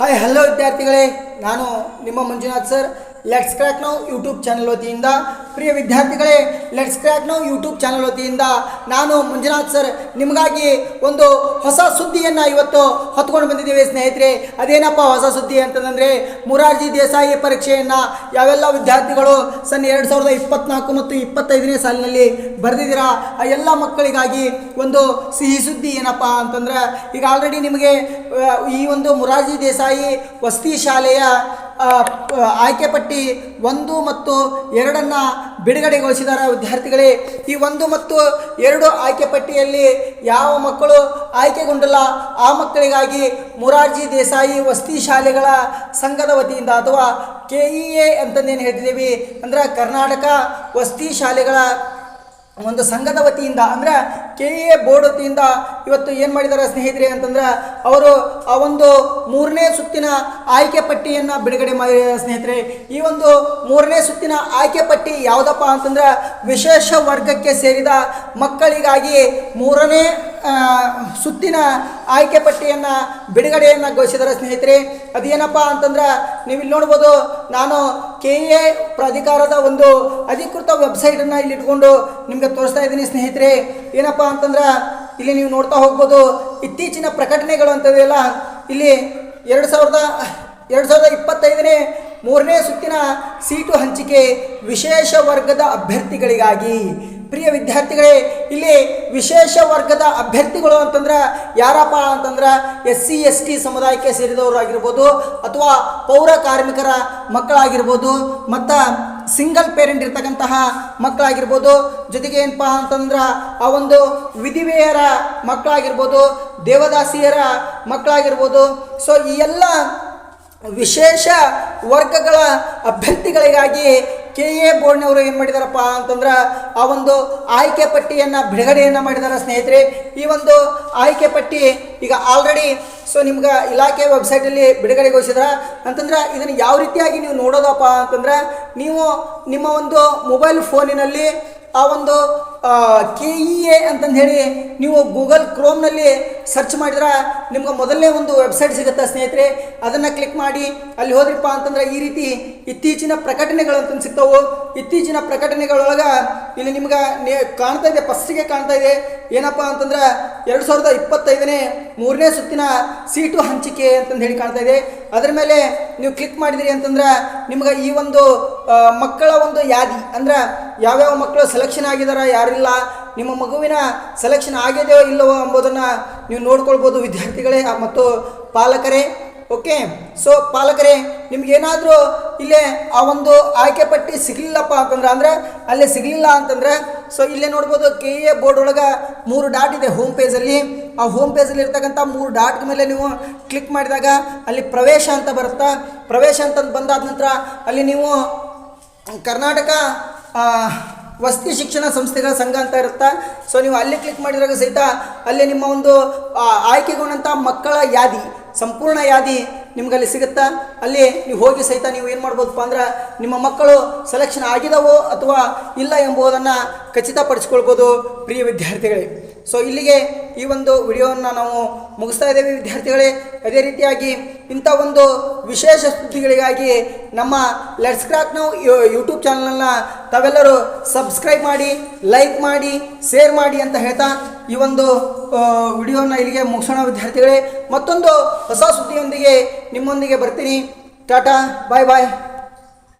Hi hello ವಿದ್ಯಾರ್ಥಿಗಳೇ. ನಾನು ನಿಮ್ಮ Manjunath sir. Let's crack now YouTube channel ವತಿಯಿಂದ. ಪ್ರಿಯ ವಿದ್ಯಾರ್ಥಿಗಳೇ let's crack now YouTube channel ವತಿಯಿಂದ ನಾನು ಮಂಜುನಾಥ್ ಸರ್ ನಿಮಗಾಗಿ ಒಂದು ಹೊಸ ಸುದ್ದಿಯನ್ನು ಇವತ್ತು ಹೊತ್ಕೊಂಡು ಬಂದಿದ್ದೀವಿ ಸ್ನೇಹಿತರೆ. ಅದೇನಪ್ಪ ಹೊಸ ಸುದ್ದಿ ಅಂತಂದರೆ ಮುರಾರ್ಜಿ ದೇಸಾಯಿ ಪರೀಕ್ಷೆಯನ್ನು ಯಾವೆಲ್ಲ ವಿದ್ಯಾರ್ಥಿಗಳು ಸನ್ ಎರಡು ಸಾವಿರದ ಇಪ್ಪತ್ನಾಲ್ಕು ಮತ್ತು ಇಪ್ಪತ್ತೈದನೇ ಸಾಲಿನಲ್ಲಿ ಬರೆದಿದ್ದೀರಾ, ಆ ಎಲ್ಲ ಮಕ್ಕಳಿಗಾಗಿ ಒಂದು ಸಿಹಿ ಸುದ್ದಿ ಏನಪ್ಪ ಅಂತಂದ್ರೆ ಈಗ ಆಲ್ರೆಡಿ ನಿಮಗೆ ಈ ಒಂದು ಮುರಾರ್ಜಿ ದೇಸಾಯಿ ವಸತಿ ಶಾಲೆಯ ಆಯ್ಕೆ ಪಟ್ಟಿ ಒಂದು ಮತ್ತು ಎರಡನ್ನು ಬಿಡುಗಡೆಗೊಳಿಸಿದ್ದಾರೆ ವಿದ್ಯಾರ್ಥಿಗಳೇ. ಈ ಒಂದು ಮತ್ತು ಎರಡು ಆಯ್ಕೆ ಪಟ್ಟಿಯಲ್ಲಿ ಯಾವ ಮಕ್ಕಳು ಆಯ್ಕೆಗೊಂಡಿಲ್ಲ, ಆ ಮಕ್ಕಳಿಗಾಗಿ ಮುರಾರ್ಜಿ ದೇಸಾಯಿ ವಸತಿ ಶಾಲೆಗಳ ಸಂಘದ ವತಿಯಿಂದ ಅಥವಾ ಕೆ ಇ ಎ ಅಂತಂದೇನು ಹೇಳ್ತಿದ್ದೀವಿ? ಅಂದ್ರೆ ಕರ್ನಾಟಕ ವಸತಿ ಶಾಲೆಗಳ ಒಂದು ಸಂಘದ ವತಿಯಿಂದ, ಅಂದ್ರೆ ಕೆ ಎ ಬೋರ್ಡ್ ವತಿಯಿಂದ ಇವತ್ತು ಏನು ಮಾಡಿದ್ದಾರೆ ಸ್ನೇಹಿತರೆ ಅಂತಂದ್ರೆ ಅವರು ಆ ಒಂದು ಮೂರನೇ ಸುತ್ತಿನ ಆಯ್ಕೆ ಪಟ್ಟಿಯನ್ನು ಬಿಡುಗಡೆ ಮಾಡಿದ್ದಾರೆ ಸ್ನೇಹಿತರೆ. ಈ ಒಂದು ಮೂರನೇ ಸುತ್ತಿನ ಆಯ್ಕೆ ಪಟ್ಟಿ ಯಾವುದಪ್ಪ ಅಂತಂದ್ರೆ ವಿಶೇಷ ವರ್ಗಕ್ಕೆ ಸೇರಿದ ಮಕ್ಕಳಿಗಾಗಿ ಮೂರನೇ ಸುತ್ತಿನ ಆಯ್ಕೆ ಪಟ್ಟಿಯನ್ನು ಬಿಡುಗಡೆಯನ್ನು ಘೋಷಿಸಿದ್ದಾರೆ ಸ್ನೇಹಿತರೆ. ಅದೇನಪ್ಪ ಅಂತಂದ್ರೆ ನೀವು ಇಲ್ಲಿ ನೋಡ್ಬೋದು, ನಾನು ಕೆ ಎ ಪ್ರಾಧಿಕಾರದ ಒಂದು ಅಧಿಕೃತ ವೆಬ್ಸೈಟನ್ನು ಇಲ್ಲಿ ಇಟ್ಕೊಂಡು ನಿಮಗೆ ತೋರಿಸ್ತಾ ಇದ್ದೀನಿ ಸ್ನೇಹಿತರೆ. ಏನಪ್ಪ ಅಂತಂದ್ರೆ ಇಲ್ಲಿ ನೀವು ನೋಡ್ತಾ ಹೋಗ್ಬೋದು, ಇತ್ತೀಚಿನ ಪ್ರಕಟಣೆಗಳು ಅಂತದೆಯಲ್ಲ ಇಲ್ಲಿ ಎರಡು ಸಾವಿರದ ಎರಡು ಸಾವಿರದ ಇಪ್ಪತ್ತೈದನೇ ಮೂರನೇ ಸುತ್ತಿನ ಸೀಟು ಹಂಚಿಕೆ ವಿಶೇಷ ವರ್ಗದ ಅಭ್ಯರ್ಥಿಗಳಿಗಾಗಿ ಪ್ರಿಯ ವಿದ್ಯಾರ್ಥಿಗಳೇ, ಇಲ್ಲಿ ವಿಶೇಷ ವರ್ಗದ ಅಭ್ಯರ್ಥಿಗಳು ಅಂತಂದ್ರೆ ಯಾರಪ್ಪ ಅಂತಂದ್ರೆ ಎಸ್ ಸಿ ಎಸ್ ಟಿ ಸಮುದಾಯಕ್ಕೆ ಸೇರಿದವರು ಆಗಿರ್ಬೋದು ಅಥವಾ ಪೌರ ಕಾರ್ಮಿಕರ ಮಕ್ಕಳಾಗಿರ್ಬೋದು, ಮತ್ತು ಸಿಂಗಲ್ ಪೇರೆಂಟ್ ಇರ್ತಕ್ಕಂತಹ ಮಕ್ಕಳಾಗಿರ್ಬೋದು. ಜೊತೆಗೆ ಏನಪ್ಪ ಅಂತಂದ್ರೆ ಆ ಒಂದು ವಿಧಿವೆಯರ ಮಕ್ಕಳಾಗಿರ್ಬೋದು, ದೇವದಾಸಿಯರ ಮಕ್ಕಳಾಗಿರ್ಬೋದು. ಸೊ ಈ ಎಲ್ಲ ವಿಶೇಷ ವರ್ಗಗಳ ಅಭ್ಯರ್ಥಿಗಳಿಗಾಗಿ ಕೆ ಎ ಬೋರ್ಡ್ನವರು ಏನು ಮಾಡಿದಾರಪ್ಪ ಅಂತಂದ್ರೆ, ಆ ಒಂದು ಆಯ್ಕೆ ಪಟ್ಟಿಯನ್ನು ಬಿಡುಗಡೆಯನ್ನು ಮಾಡಿದ್ದಾರೆ ಸ್ನೇಹಿತರೆ. ಈ ಒಂದು ಆಯ್ಕೆ ಪಟ್ಟಿ ಈಗ ಆಲ್ರೆಡಿ ಸೊ ನಿಮ್ಗೆ ಇಲಾಖೆ ವೆಬ್ಸೈಟಲ್ಲಿ ಬಿಡುಗಡೆಗೊಳಿಸಿದ್ರ. ಅಂತಂದ್ರೆ ಇದನ್ನು ಯಾವ ರೀತಿಯಾಗಿ ನೀವು ನೋಡೋದಪ್ಪ ಅಂತಂದ್ರೆ, ನೀವು ನಿಮ್ಮ ಒಂದು ಮೊಬೈಲ್ ಫೋನಿನಲ್ಲಿ ಆ ಒಂದು ಕೆ ಇ ಎ ಅಂತಂದು ಹೇಳಿ ನೀವು ಗೂಗಲ್ ಕ್ರೋಮ್ನಲ್ಲಿ ಸರ್ಚ್ ಮಾಡಿದ್ರೆ ನಿಮ್ಗೆ ಮೊದಲನೇ ಒಂದು ವೆಬ್ಸೈಟ್ ಸಿಗುತ್ತೆ ಸ್ನೇಹಿತರೆ? ಅದನ್ನು ಕ್ಲಿಕ್ ಮಾಡಿ, ಅಲ್ಲಿ ಹೋದ್ರಪ್ಪ ಅಂತಂದ್ರೆ ಈ ರೀತಿ ಇತ್ತೀಚಿನ ಪ್ರಕಟಣೆಗಳು ಅಂತ ಸಿಗ್ತಾವು. ಇತ್ತೀಚಿನ ಪ್ರಕಟಣೆಗಳೊಳಗೆ ಇಲ್ಲಿ ನಿಮ್ಗೆ ಕಾಣ್ತಾ ಇದೆ ಫಸ್ಟಿಗೆ ಕಾಣ್ತಾ ಇದೆ. ಏನಪ್ಪ ಅಂತಂದ್ರೆ ಎರಡು ಸಾವಿರದ ಇಪ್ಪತ್ತೈದನೇ ಮೂರನೇ ಸುತ್ತಿನ ಸೀಟು ಹಂಚಿಕೆ ಅಂತಂದು ಹೇಳಿ ಕಾಣ್ತಾ ಇದೆ. ಅದರ ಮೇಲೆ ನೀವು ಕ್ಲಿಕ್ ಮಾಡಿದಿರಿ ಅಂತಂದ್ರೆ ನಿಮ್ಗೆ ಈ ಒಂದು ಮಕ್ಕಳ ಒಂದು ಯಾದಿ, ಅಂದ್ರೆ ಯಾವ್ಯಾವ ಮಕ್ಕಳು ಸೆಲೆಕ್ಷನ್ ಆಗಿದಾರ, ಯಾರಿಲ್ಲ ನಿಮ್ಮ ಮಗುವಿನ ಸೆಲೆಕ್ಷನ್ ಆಗಿದೆಯೋ ಇಲ್ಲವೋ ಎಂಬುದನ್ನು ನೀವು ನೋಡ್ಕೊಳ್ಬೋದು ವಿದ್ಯಾರ್ಥಿಗಳೇ ಮತ್ತು ಪಾಲಕರೇ. ಓಕೆ ಸೊ ಪಾಲಕರೇ, ನಿಮ್ಗೇನಾದರೂ ಇಲ್ಲೇ ಆ ಒಂದು ಆಯ್ಕೆ ಪಟ್ಟಿ ಸಿಗಲಿಲ್ಲಪ್ಪ ಅಂತಂದ್ರೆ, ಅಂದರೆ ಅಲ್ಲೇ ಸಿಗಲಿಲ್ಲ ಅಂತಂದ್ರೆ ಸೊ ಇಲ್ಲೇ ನೋಡ್ಬೋದು ಕೆ ಎ ಬೋರ್ಡ್ ಒಳಗೆ ಮೂರು ಡಾಟ್ ಇದೆ ಹೋಮ್ ಪೇಜಲ್ಲಿ ಆ ಹೋಮ್ ಪೇಜಲ್ಲಿ ಇರ್ತಕ್ಕಂಥ ಮೂರು ಡಾಟ್ ಮೇಲೆ ನೀವು ಕ್ಲಿಕ್ ಮಾಡಿದಾಗ ಅಲ್ಲಿ ಪ್ರವೇಶ ಅಂತ ಬರುತ್ತಾ? ಪ್ರವೇಶ ಅಂತ ಬಂದಾದ ನಂತರ ಅಲ್ಲಿ ನೀವು ಕರ್ನಾಟಕ ವಸತಿ ಶಿಕ್ಷಣ ಸಂಸ್ಥೆಗಳ ಸಂಘ ಅಂತ ಇರುತ್ತಾ? ಸೊ ನೀವು ಅಲ್ಲಿ ಕ್ಲಿಕ್ ಮಾಡಿದಾಗ ಸಹಿತ ಅಲ್ಲಿ ನಿಮ್ಮ ಒಂದು ಆಯ್ಕೆಗೊಂಡಂಥ ಮಕ್ಕಳ ಯಾದಿ, ಸಂಪೂರ್ಣ ಯಾದಿ ನಿಮ್ಗೆ ಅಲ್ಲಿ ಸಿಗುತ್ತಾ? ಅಲ್ಲಿ ನೀವು ಹೋಗಿ ಸಹಿತ ನೀವು ಏನು ಮಾಡ್ಬೋದಪ್ಪ ಅಂದ್ರೆ ನಿಮ್ಮ ಮಕ್ಕಳು ಸೆಲೆಕ್ಷನ್ ಆಗಿದವೋ ಅಥವಾ ಇಲ್ಲ ಎಂಬುದನ್ನು ಖಚಿತಪಡಿಸ್ಕೊಳ್ಬೋದು ಪ್ರಿಯ ವಿದ್ಯಾರ್ಥಿಗಳೇ. ಸೊ ಇಲ್ಲಿಗೆ ಈ ಒಂದು ವಿಡಿಯೋವನ್ನು ನಾವು ಮುಗಿಸ್ತಾ ಇದ್ದೇವೆ ವಿದ್ಯಾರ್ಥಿಗಳೇ. ಅದೇ ರೀತಿಯಾಗಿ ಇಂಥ ಒಂದು ವಿಶೇಷ ಸುದ್ದಿಗಳಿಗಾಗಿ ನಮ್ಮ ಲೆಟ್ಸ್ ಕ್ರಾಕ್ ನಾವು ಯೂಟ್ಯೂಬ್ ಚಾನಲನ್ನ ತಾವೆಲ್ಲರೂ ಸಬ್ಸ್ಕ್ರೈಬ್ ಮಾಡಿ, ಲೈಕ್ ಮಾಡಿ, ಶೇರ್ ಮಾಡಿ ಅಂತ ಹೇಳ್ತಾ ಈ ಒಂದು ವಿಡಿಯೋನ ಇಲ್ಲಿಗೆ ಮುಗಿಸೋಣ ವಿದ್ಯಾರ್ಥಿಗಳೇ. ಮತ್ತೊಂದು ಹೊಸ ಸುದ್ದಿಯೊಂದಿಗೆ ನಿಮ್ಮೊಂದಿಗೆ ಬರ್ತೀನಿ. ಟಾಟಾ, ಬಾಯ್ ಬಾಯ್.